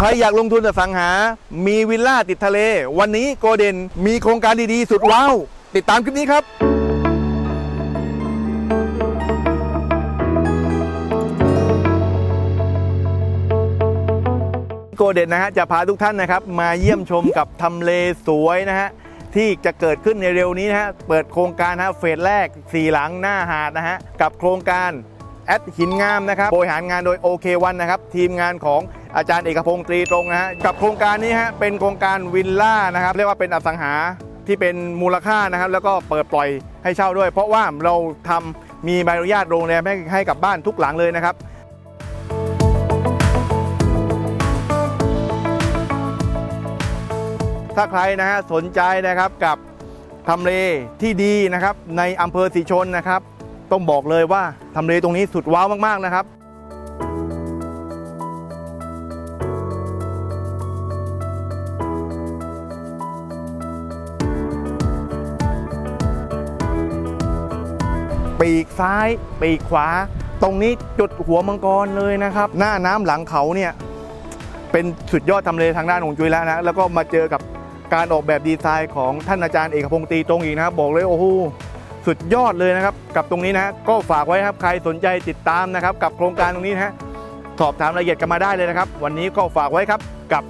ใครอยากลงทุนอสังหา มีวิลล่าติดทะเล วันนี้โกเดนมีโครงการดีๆ สุดว้าว ติดตามคลิปนี้ครับ โกเดนนะฮะจะพาทุกท่านนะครับ มาเยี่ยมชมกับทำเลสวยนะฮะ ที่จะเกิดขึ้นในเร็วนี้นะฮะ เปิดโครงการนะฮะเฟสแรก 4 หลังหน้าหาดนะฮะ กับโครงการ แอดหินงามนะครับบริหารงานโดยโอเควันนะครับ ทีมงานของอาจารย์เอกพงศ์ตรีตรงนะฮะกับโครงการนี้ฮะเป็นโครงการวิลล่านะครับ เรียกว่าเป็นอสังหาที่เป็นมูลค่านะครับ แล้วก็เปิดปล่อยให้เช่าด้วย เพราะว่าเราทำมีใบอนุญาตโรงแรมให้ให้กับบ้านทุกหลังเลยนะครับถ้าใครนะฮะสนใจนะครับกับทำเลที่ดีนะครับในอำเภอสีชนนะครับ ต้องบอกเลยว่าทำเลตรงนี้สุดว้าวมากๆนะครับปีกซ้ายปีกขวา ตรงนี้จุดหัวมังกรเลยนะครับ หน้าน้ำหลังเขาเนี่ยเป็นสุดยอดทำเลทางด้านของจุยแล้วนะแล้วก็มาเจอกับการออกแบบดีไซน์ของท่านอาจารย์เอกพงศ์ตีตรงอีกนะครับบอกเลยโอ้โห สุดยอดเลยนะครับ กับตรงนี้นะ ก็ฝากไว้ครับใครสนใจติดตามนะครับ กับโครงการตรงนี้นะสอบถามรายละเอียดกันมาได้เลยนะครับ วันนี้ก็ฝากไว้ครับกับ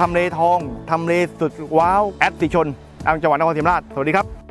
ทำเลทองทำเลสุดว้าวแอดสิชนอังจังหวัดนครศรีธรรมราชสวัสดีครับ